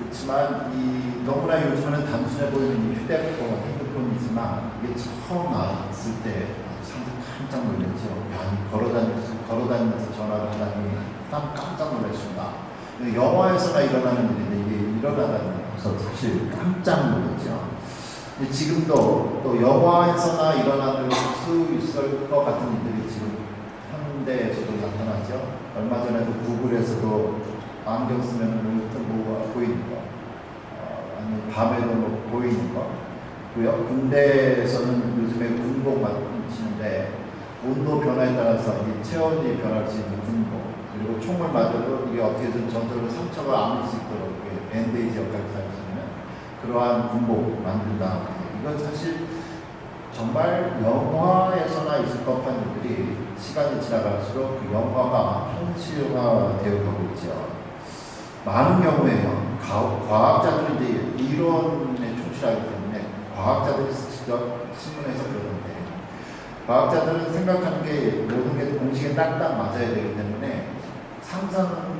그렇지만 이 너무나 요즘에는 단순해 보이는 이 휴대폰, 핸드폰이지만 이게 처음 나왔을 때 상당히 깜짝 놀랐죠. 야, 이 걸어다니면서, 걸어다니면서 전화를 하다니 참 깜짝 놀랐습니다. 영화에서나 일어나는 일인데 이게 일어나다는 것은 사실 깜짝 놀랐죠. 지금도 또 영화에서나 일어나는 수 있을 것 같은 일들이 지금 현대에서도 나타나죠. 얼마 전에도 구글에서도 안경 쓰면 모니터 뭐가 어, 아니면 밤에도 뭐 보이는 거. 고요. 군대에서는 요즘에 군복 맞추는데 온도 변화에 따라서 이 체온이 변할 수 있는 군복 그리고 총을 맞아도 이게 어떻게 든 전투를 상처가 안올수 있도록 밴데이지 역할을 할수 있는 그러한 군복 만든다. 이건 사실 정말 영화에서나 있을 법한 일들이 시간이 지나갈수록 그 영화가 현실화 되어 가고 있죠. 많은 경우에요. 가- 과학자들이 이제 이론에 충실하기 때문에 과학자들이 직접 신문에서 그러는데 과학자들은 생각하는 게 모든 게 공식에 딱딱 맞아야 되기 때문에 상상을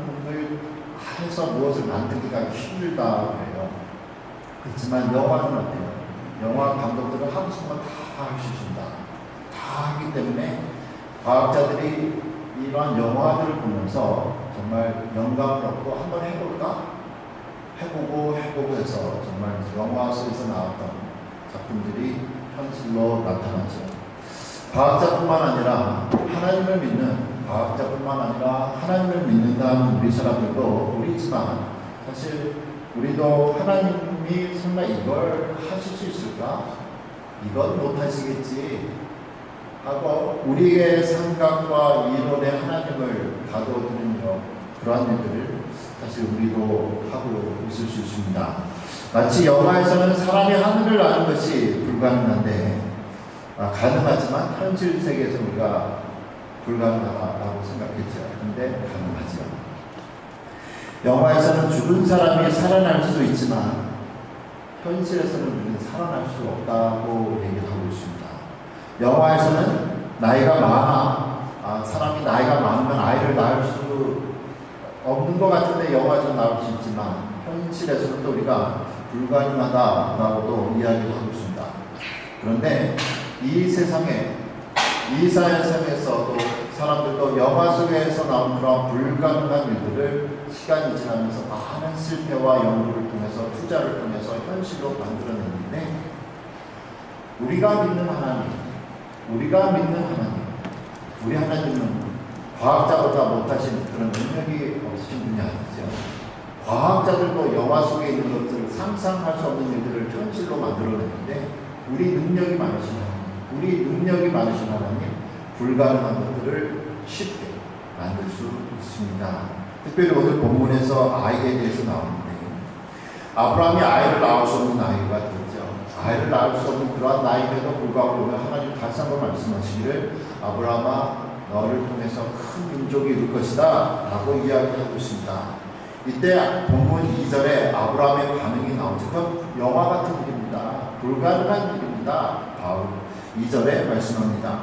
해서 무엇을 만들기가 힘들다 그래요. 그렇지만 영화는 어때요? 영화 감독들은 하고 싶은 건다할수 있습니다. 다 하기 때문에 과학자들이 이러한 영화들을 보면서 정말 영감을 얻고 한번 해볼까? 해보고 해보고 해서 정말 영화 속에서 나왔던 작품들이 현실로 나타나죠. 과학자뿐만 아니라 하나님을 믿는 과학자뿐만 아니라 하나님을 믿는다는 우리 사람들도 우리지만 사실 우리도 하나님이 설마 이걸 하실 수 있을까? 이건 못하시겠지 하고 우리의 생각과 이론의 하나님을 가둬두는 것 그러한 일들을 사실 우리도 하고 있을 수 있습니다. 마치 영화에서는 사람이 하늘을 나는 것이 불가능한데 아, 가능하지만 현실 세계에서 우리가 불가능하다고 생각했죠. 근데 가능하죠. 영화에서는 죽은 사람이 살아날 수 있지만 현실에서는 우리는 살아날 수 없다고 얘기를 하고 있습니다. 영화에서는 나이가 많아 아, 사람이 나이가 많으면 아이를 낳을 수 없는 것 같은데 영화에서 나올 수 있지만 현실에서는 또 우리가 불가능하다라고도 이야기를 하고 있습니다. 그런데 이 세상에 이 세상에서도 사람들도 영화 속에서 나온 그런 불가능한 일들을 시간이 지나면서 많은 실패와 연구를 통해서 투자를 통해서 현실로 만들어냈는데 우리가 믿는 하나님, 우리가 믿는 하나님, 우리 하나님은 과학자보다 못하신 그런 능력이 없으신 분이 아니죠. 과학자들도 영화 속에 있는 것들을 상상할 수 없는 일들을 현실로 만들어냈는데 우리 능력이 많으신 하나님, 우리 능력이 많으신 하나님, 불가능한 것들을 쉽게 만들 수 있습니다. 특별히 오늘 본문에서 아이에 대해서 나오는데 아브라함이 아이를 낳을 수 없는 나이가 됐죠. 아이를 낳을 수 없는 그러한 나이에도 불구하고 오늘 하나님 다시 한번 말씀하시기를 아브라함아 너를 통해서 큰 민족이 이룰 것이다 라고 이야기하고 있습니다. 이때 본문 2절에 아브라함의 반응이. 그건 영화 같은 일입니다. 불가능한 일입니다. 바울 2절에 말씀합니다.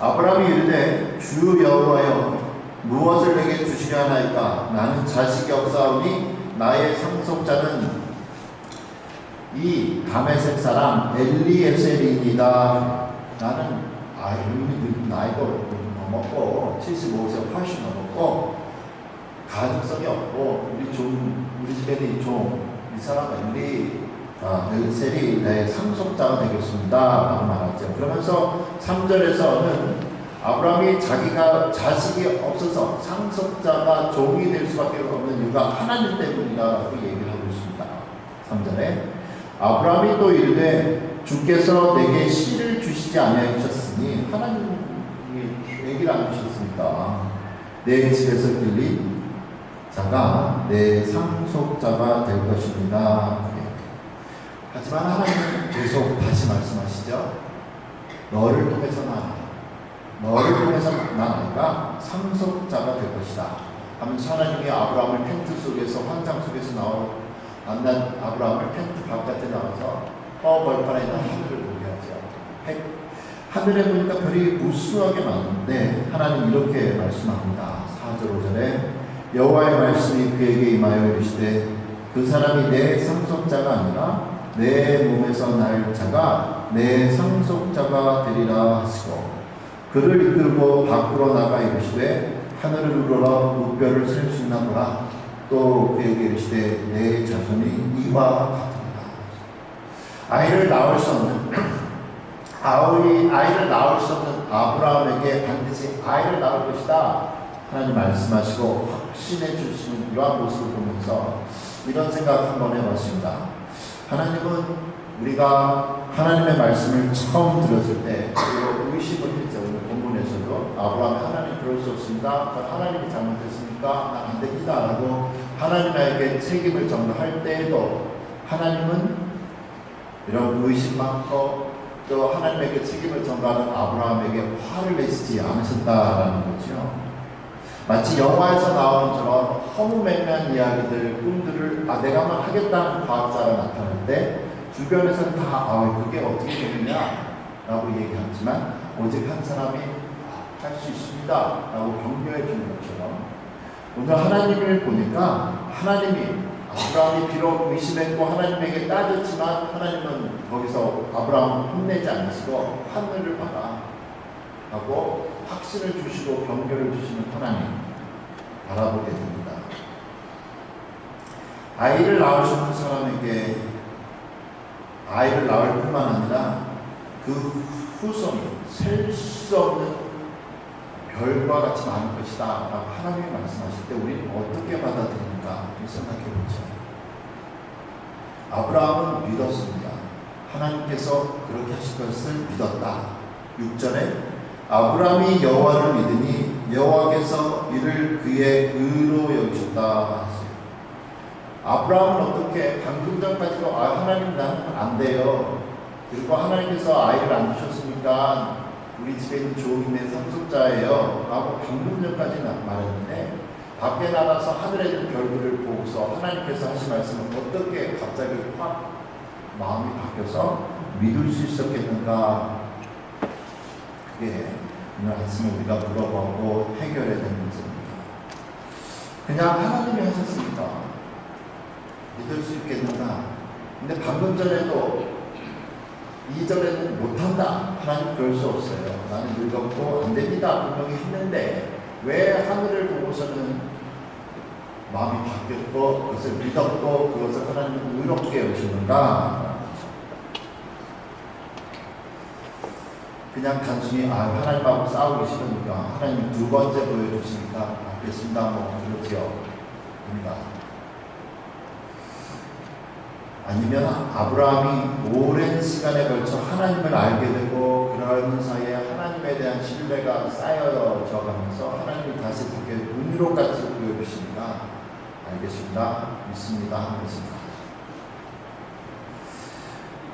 아브라함이 이르되 주 여호와여 무엇을 내게 주시려 하나이까 나는 자식이 없사오니 나의 상속자는 이 다메섹 사람 엘리에셀이니이다 나는 아 이미 나이가 넘었고 75세 훨씬 넘었고 가능성이 없고 우리 좀 우리 집에는 좀이 사람 엘리 아, 엘셀이 내 상속자가 되겠습니다. 라고 말하죠. 그러면서 3절에서는 아브라함이 자기가 자식이 없어서 상속자가 종이 될 수밖에 없는 이유가 하나님 때문이라고 얘기를 하고 있습니다. 3절에 아브라함이 또 이르되 주께서 내게 씨를 주시지 아니하셨으니 하나님이 얘기를 안 주셨습니다. 내 집에서 길린 자가 내 상속자가 될 것입니다. 하지만 하나님은 계속 다시 말씀하시죠. 너를 통해서 나, 너를 통해서 나가 상속자가 될 것이다. 하면서 하나님이 아브라함을 텐트 속에서 환장 속에서 나온 만난 아브라함을 텐트 바깥에 나와서 어 벌판에 있는 하늘을 보게 하죠. 해- 하늘에 보니까 별이 무수하게 많은데 하나님 이렇게 말씀합니다. 4절 5절에 여호와의 말씀이 그에게 임하여 이르시되 그 사람이 내 상속자가 아니라 내 몸에서 날 자가 내 상속자가 되리라 하시고 그를 이끌고 밖으로 나가 이르시되 하늘을 우러러 무뼈를 셀수 있나 보라 또 그에게 이르시되 내 자손이 이와 같으리라 아이를 낳을 수 없는 아우리 아이를 낳을 수 없는 아브라함에게 반드시 아이를 낳을 것이다 하나님 말씀하시고 확신해 주시는 이러한 모습을 보면서 이런 생각 한번 해봤습니다. 하나님은 우리가 하나님의 말씀을 처음 들었을 때 의심을 했죠. 오늘 본문에서도 아브라함이 하나님 그럴 수 없습니다. 하나님이 잘못했습니까? 난안 됩니다. 라고 하나님에게 책임을 전가할 때에도 하나님은 이런 의심 많고 또 하나님에게 책임을 전가하는 아브라함에게 화를 내시지 않으셨다라는 거죠. 마치 영화에서 나오는 처럼 허무맹랑한 이야기들, 꿈들을 아 내가 한번 하겠다는 과학자가 때 주변에서는 다 아, 그게 어떻게 되느냐라고 얘기하지만 오직 한 사람이 할 수 있습니다 라고 격려해 주는 것처럼 오늘 하나님을 보니까 하나님이 아브라함이 비록 의심했고 하나님에게 따졌지만 하나님은 거기서 아브라함을 혼내지 않으시고 하늘을 봐라 하고 확신을 주시고 경계를 주시는 하나님 바라보게 됩니다. 아이를 낳을 수 있는 사람에게 아이를 낳을 뿐만 아니라 그 후손이 셀 수 없는 별과 같이 많을 것이다 라고 하나님이 말씀하실 때 우리는 어떻게 받아들입니까? 생각해 보죠. 아브라함은 믿었습니다. 하나님께서 그렇게 하실 것을 믿었다. 6절에 아브라함이 여호와를 믿으니 여호와께서 이를 그의 의로 여기셨다. 아브라함은 어떻게 방금 전까지도 아 하나님 나는 안 돼요. 그리고 하나님께서 아이를 안 주셨으니까 우리 집에 있는 조인의 상속자예요. 라고 방금 전까지는 말했는데 밖에 나가서 하늘에 있는 별들을 보고서 하나님께서 하신 말씀을 어떻게 갑자기 확 마음이 바뀌어서 믿을 수 있었겠는가 그게 오늘 아침에 우리가 물어보고 해결해야 되는 문제입니다. 그냥 하나님이 하셨으니까 믿을 수 있겠는가? 근데 방금 전에도 2절에는 못한다. 하나님 그럴 수 없어요. 나는 늙었고 안 됩니다. 분명히 했는데 왜 하늘을 보고서는 마음이 바뀌었고 그것을 믿었고 그것을 하나님 의롭게 여시는가? 그냥 단순히 아 하나님하고 싸우기 싫으니까 하나님 두 번째 보여주시니까 알겠습니다. 뭐 그렇죠. 입니다. 아니면 아브라함이 오랜 시간에 걸쳐 하나님을 알게 되고 그러는 사이에 하나님에 대한 신뢰가 쌓여져 가면서 하나님이 다시 눈으로 같이 보여주시니까 알겠습니다. 믿습니다. 하는 것입니다.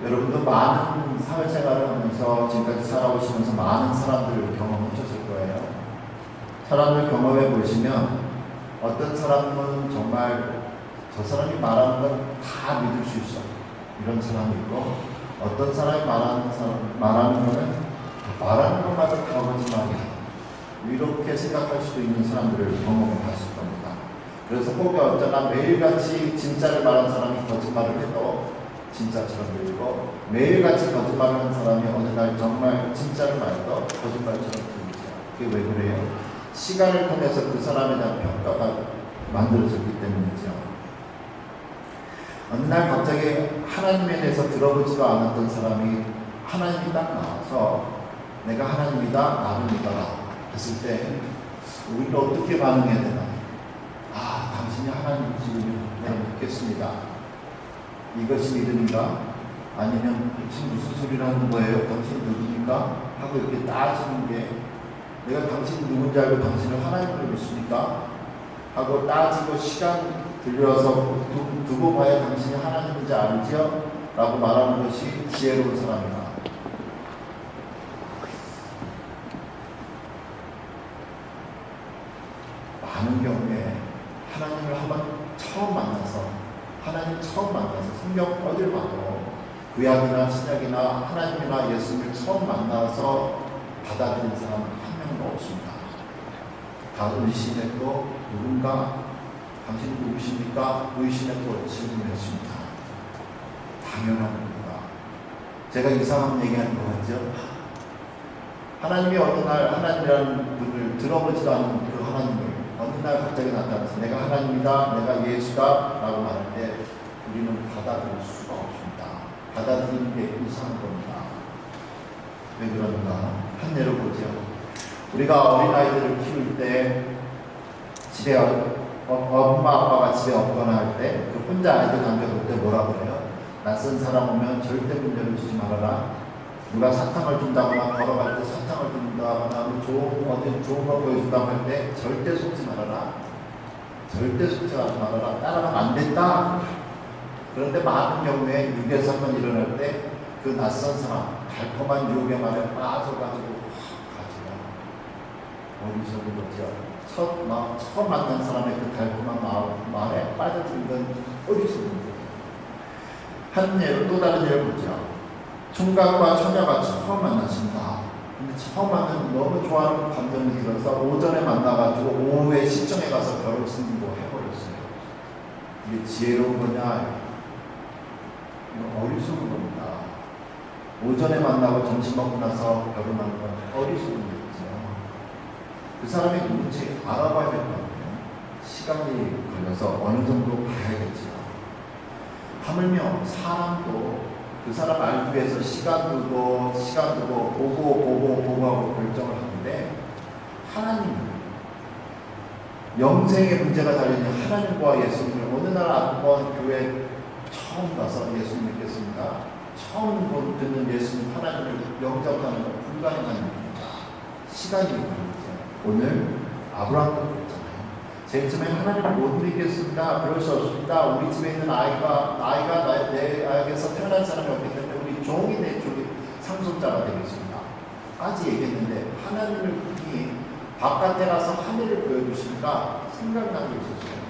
여러분도 많은 사회생활을 하면서 지금까지 살아오시면서 많은 사람들을 경험하셨을 거예요. 사람들 경험해 보시면 어떤 사람은 정말 저 사람이 말하는 건 다 믿을 수 있어. 이런 사람이 있고 어떤 사람이 말하는 사람 말하는 거는 말하는 것마다 다 거짓말이야. 이렇게 생각할 수도 있는 사람들을 경험해 봤을 겁니다. 그래서 꼭 어쩌나 매일같이 진짜를 말하는 사람이 거짓말을 해도 진짜처럼 들리고 매일같이 거짓말을 하는 사람이 어느 날 정말 진짜를 말해도 거짓말처럼 들리죠. 그게 왜 그래요? 시간을 통해서 그 사람에 대한 평가가 만들어졌기 때문이죠. 어느 날 갑자기 하나님에 대해서 들어보지도 않았던 사람이 하나님이 딱 나와서 내가 하나님이다 나를 믿어라 했을 때 우리가 어떻게 반응해야 되나? 아 당신이 하나님이시군요. 내가 믿겠습니다. 이것이 믿음인가? 아니면 지금 무슨 소리를 하는 거예요? 당신 누구입니까 하고 이렇게 따지는 게 내가 당신 누군지 알고 당신을 하나님으로 믿습니까? 하고 따지고 시간 들려서 두, 두고 봐야 당신이 하나님인지 알지요? 라고 말하는 것이 지혜로운 사람이다. 많은 경우에 하나님을 한번 처음 만나서 하나님 처음 만나서 성경 어딜 봐도 구약이나 신약이나 하나님이나 예수님을 처음 만나서 받아들인 사람은 한 명도 없습니다. 다 의심했고 누군가 당신 누구십니까? 의심했고 질문했습니다. 당연한 겁니다. 제가 이상한 얘기하는 거 같죠? 하나님이 어느 날 하나님이라는 분을 들어보지도 않은 그 하나님을 어느 날 갑자기 나타나서 내가 하나님이다, 내가 예수다 라고 말할 때 우리는 받아들일 수가 없습니다. 받아들이는 게 이상한 겁니다. 왜 그런가? 한 예를 보죠. 우리가 어린아이들을 키울 때 집에 어, 어, 엄마 아빠가 집에 없거나 할때그 혼자 아이들 남겨둘 때 뭐라 그래요? 낯선 사람 오면 절대 문 열어주지 말아라. 누가 사탕을 준다거나 걸어갈 때 사탕을 준다거나 뭐 좋은 어디 좋은 거 보여준다고 할 때 절대 속지 말아라. 절대 속지 말아라. 따라가면 안 된다. 그런데 많은 경우에 유괴 사건 일어날 때 그 낯선 사람 달콤한 유혹의 말에 빠져가지고 가지가 어리석은 거죠. 첫 마, 처음 만난 사람의 그 달콤한 마음, 말에 빠져든 건 어리석은 거예요. 한 예로 또 다른 예를 보죠. 총각과 처녀가 처음 만났습니다. 근데 처음 만나면 너무 좋아하는 감정이 들어서 오전에 만나가지고 오후에 시청에 가서 결혼 승부 해버렸어요. 이게 지혜로운 거냐? 이거 어리석은 겁니다. 오전에 만나고 점심 먹고 나서 결혼하는 건 어리석은 거죠. 그 사람이 누군지 알아봐야 될 거 아니에요. 시간이 걸려서 어느 정도 봐야겠죠. 하물며 사람도 그 사람 알기 위해서 시간 두고 시간 두고 보고 보고 보고 하고 결정을 하는데 하나님 영생의 문제가 달린 하나님과 예수님을 어느 날 한번 교회 처음 가서 예수님 믿겠습니다. 처음 본- 듣는 예수님 하나님을 영접하는 건 불가능한 일입니다. 시간이 걸리죠. 오늘 아브라함도 그랬잖아요. 제일 처음에 하나님을 못 믿겠습니다. 그럴 수 없습니다. 우리 집에 있는 아이가 아이가 나, 내 아이에서 태어난 사람이 없기 때문에 우리 종이 내 쪽에 상속자가 되겠습니다. 까지 얘기했는데 하나님을 그분이 바깥에 가서 하늘을 보여주시니까 생각난 게 있었어요.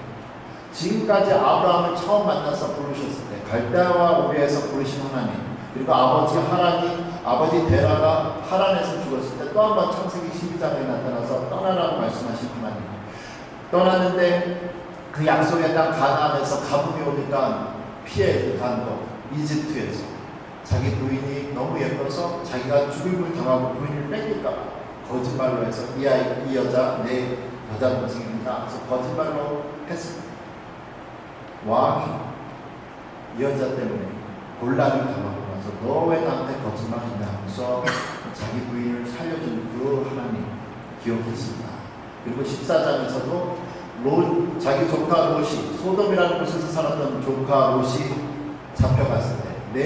지금까지 아브라함을 처음 만나서 부르셨을 때 갈대아와 우리에서 부르신 하나님 그리고 아버지 하란이 아버지 데라가 하란에서 죽었을 때 또 한 번 창세기 12장에 나타나서 떠나라고 말씀하신 하나님 떠났는데 그 약속의 땅 가나안에서 가뭄이 오니까 피해 간 거 이집트에서 자기 부인이 너무 예뻐서 자기가 죽임을 당하고 부인을 뺏길까 봐 거짓말로 해서 이 아이 이 여자 내 여자 동생입니다. 그래서 거짓말로 했습니다. 왕이 이 여자 때문에 곤란을 당하고 나서 너 왜 나한테 거짓말했냐 하면서 기억했습니다. 그리고 14장에서도 롯, 자기 조카 롯이 소돔이라는 곳에서 살았던 조카 롯이 잡혀갔을 때 네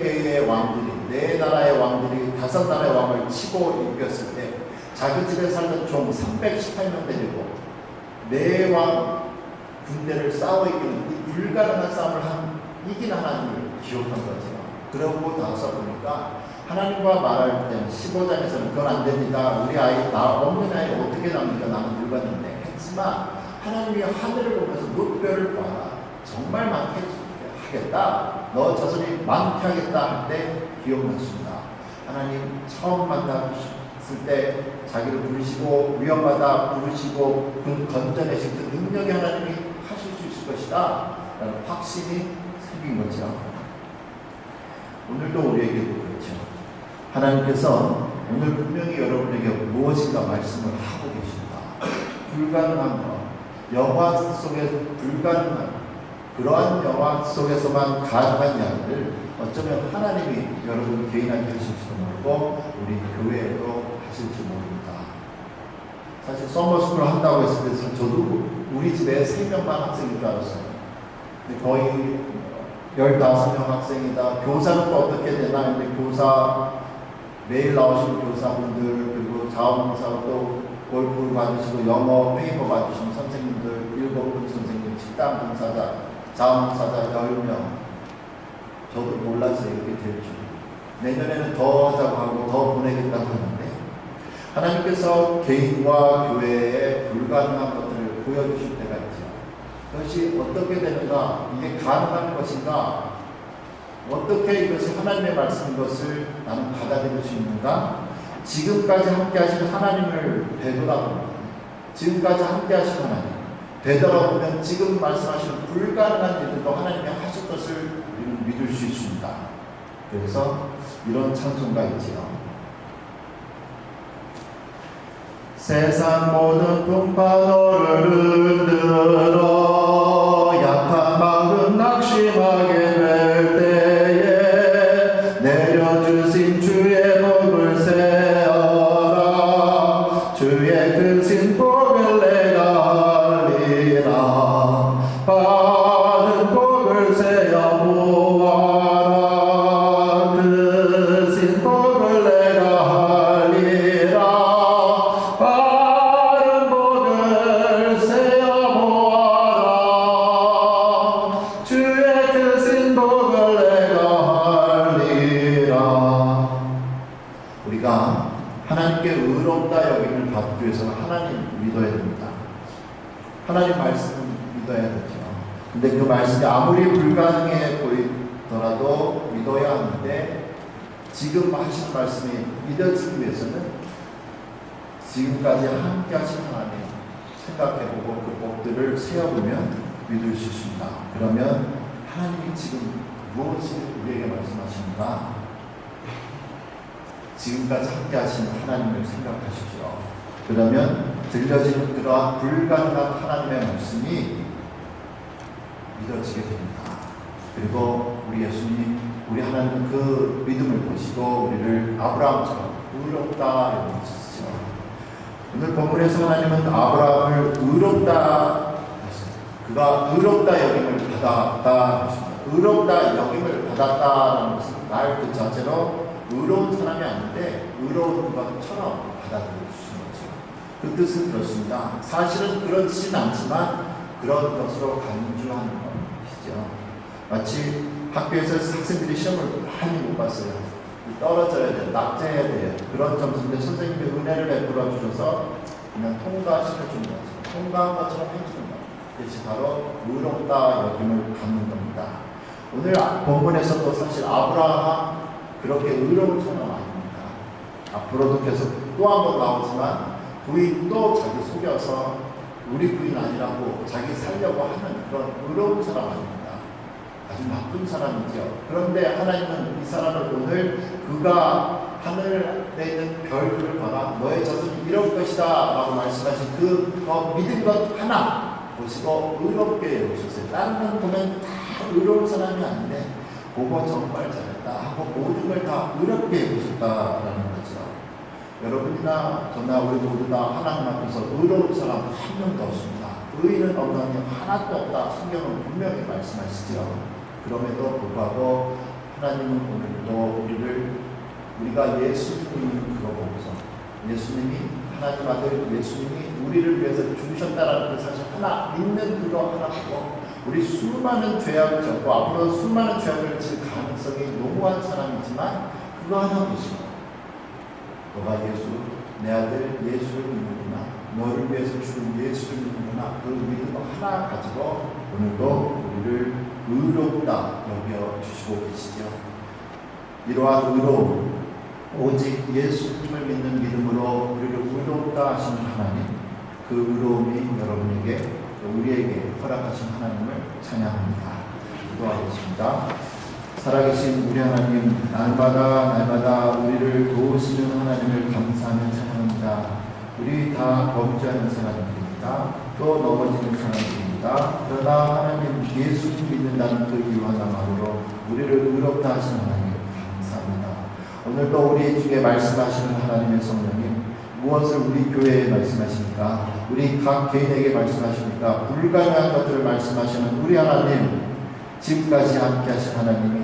개의 왕들이 네 나라의 왕들이 다섯 나라의 왕을 치고 이겼을 때 자기 집에 살던 종 318명 데리고 네 왕 군대를 싸워 이기는 이 불가능한 싸움을 한 이긴 하나님을 기억한 거죠. 그러고 나서 보니까 하나님과 말할 때 15장에서는 그건 안 됩니다. 우리 아이 나 없는 아이 어떻게 납니까? 나는 늙었는데 했지만 하나님이 하늘을 보면서 물별을 봐라. 정말 많게 하겠다. 너 자손이 많게 하겠다 할 때 기억났습니다. 하나님 처음 만났을 때 자기를 부르시고 위험하다 부르시고 그 건져내실 그 능력이 하나님이 하실 수 있을 것이다. 라는 확신이 생긴 거죠. 오늘도 우리에게도 그렇죠. 하나님께서 오늘 분명히 여러분에게 무엇인가 말씀을 하고 계십니다. 불가능한 것, 영화 속에 불가능한 그러한 영화 속에서만 가능한 이야기를 어쩌면 하나님이 여러분 개인한테 하실지도 모르고 우리 교회에도 하실지 모릅니다. 사실 서머스쿨 한다고 했을 때 저도 우리 집에 3명만 학생인 줄 알았어요. 거의 15명 학생이다. 교사는 또 어떻게 되나 했는데 교사 매일 나오시는 교사분들 그리고 자원봉사가 또 골프 받으시고 영어 페이퍼 받으시는 선생님들 일곱 분 선생님 식당 봉사자 자원봉사자 10명 저도 몰랐어요 이렇게 될 줄. 내년에는 더 하자고 하고 더 보내겠다고 하는데 하나님께서 개인과 교회에 불가능한 것들을 보여주실 때가 있죠. 그것이 어떻게 되는가? 이게 가능한 것인가? 어떻게 이것이 하나님의 말씀인 것을 나는 받아들일 수 있는가? 지금까지 함께 하신 하나님을 되돌아보는 지금까지 함께 하신 하나님 되돌아보면 지금 말씀하시는 불가능한 일들도 하나님이 하실 것을 우리는 믿을 수 있습니다. 그래서 이런 찬송가 있지요. 세상 모든 풍파도를 흔들어 여김을 받기 위해서는 하나님 믿어야 됩니다 하나님 말씀을 믿어야 되죠 근데 그 말씀이 아무리 불가능해 보이더라도 믿어야 하는데 지금 하신 말씀이 믿어지기 위해서는 지금까지 함께 하신 하나님 생각해보고 그 복들을 세어보면 믿을 수 있습니다. 그러면 하나님이 지금 무엇을 우리에게 말씀하십니까? 지금까지 함께 하신 하나님을 생각하십시오. 그러면 들려지는 그러한 불가능한 하나님의 말씀이 믿어지게 됩니다. 그리고 우리 예수님, 우리 하나님 그 믿음을 보시고 우리를 아브라함처럼 의롭다 여기시죠. 오늘 본문에서 하나님은 아브라함을 의롭다. 그가 의롭다 여김을 받았다. 의롭다 여김을 받았다라는 것은 말 그 자체로 의로운 사람이 아닌데 의로운 것처럼 받아들여주신 거죠. 그 뜻은 그렇습니다. 사실은 그렇진 않지만 그런 것으로 간주하는 것이죠. 마치 학교에서 학생들이 시험을 많이 못 봤어요. 떨어져야 돼, 낙제해야 돼요. 그런 점수인데 선생님이 은혜를 베풀어 주셔서 그냥 통과시켜주는 거죠. 통과한 것처럼 해주는 것. 그것이 바로 의롭다 여김을 받는 겁니다. 오늘 본문에서도 사실 아브라함 그렇게 의로운 사람 아닙니다. 앞으로도 계속 또 한 번 나오지만 부인도 자기 속여서 우리 부인 아니라고 자기 살려고 하는 그런 의로운 사람 아닙니다. 아주 나쁜 사람이죠. 그런데 하나님은 이 사람을 오늘 그가 하늘에 있는 별들을 봐라 너의 젖은 이럴 것이다 라고 말씀하신 그 어, 믿은 것 하나 보시고 의롭게 여기셨어요. 다른 건 보면 다 의로운 사람이 아닌데 그거 정말 잘했다 하고 모든 걸 다 의롭게 해보셨다라는 거죠. 여러분이나 저나 우리 모두 다 하나님 앞에서 의로운 사람 한 명도 없습니다. 의인은 없는 게 하나도 없다. 성경은 분명히 말씀하시죠. 그럼에도 불구하고 하나님은 오늘도 우리를 우리가 예수님을 그거 보고서 예수님이 하나님 아들 예수님이 우리를 위해서 죽으셨다라는 그 사실 하나 믿는 그거 하나 보고 우리 수많은 죄악을 졌고 앞으로 수많은 죄악을 질 가능성이 농후한 사람이지만 그거 하나 보시고 너가 예수 내 아들 예수를 믿는구나. 너를 위해서 죽은 예수를 믿는구나. 그 믿음 하나 가지고 오늘도 우리를 의롭다 여겨 주시고 계시죠 이러한 의로움 오직 예수님을 믿는 믿음으로 우리를 의롭다 하신 하나님 그 의로움이 여러분에게 우리에게 허락하신 하나님을 찬양합니다. 기도하겠습니다 살아계신 우리 하나님 날마다 날마다 우리를 도우시는 하나님을 감사하며 찬양합니다. 우리 다 범죄하는 사람들입니다. 또 넘어지는 사람들입니다. 그러나 하나님 예수님 믿는다는 그 하나만으로 우리를 의롭다 하신 하나님 감사합니다. 오늘도 우리 중에 말씀하시는 하나님의 성령님 무엇을 우리 교회에 말씀하십니까? 우리 각 개인에게 말씀하십니까? 불가능한 것들을 말씀하시는 우리 하나님 지금까지 함께 하신 하나님이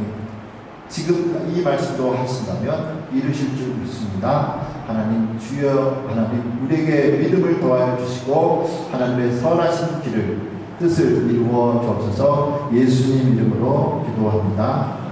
지금 이 말씀도 하신다면 이루실 줄 믿습니다. 하나님 주여 하나님 우리에게 믿음을 더하여 주시고 하나님의 선하신 길을 뜻을 이루어 주옵소서 예수님 이름으로 기도합니다.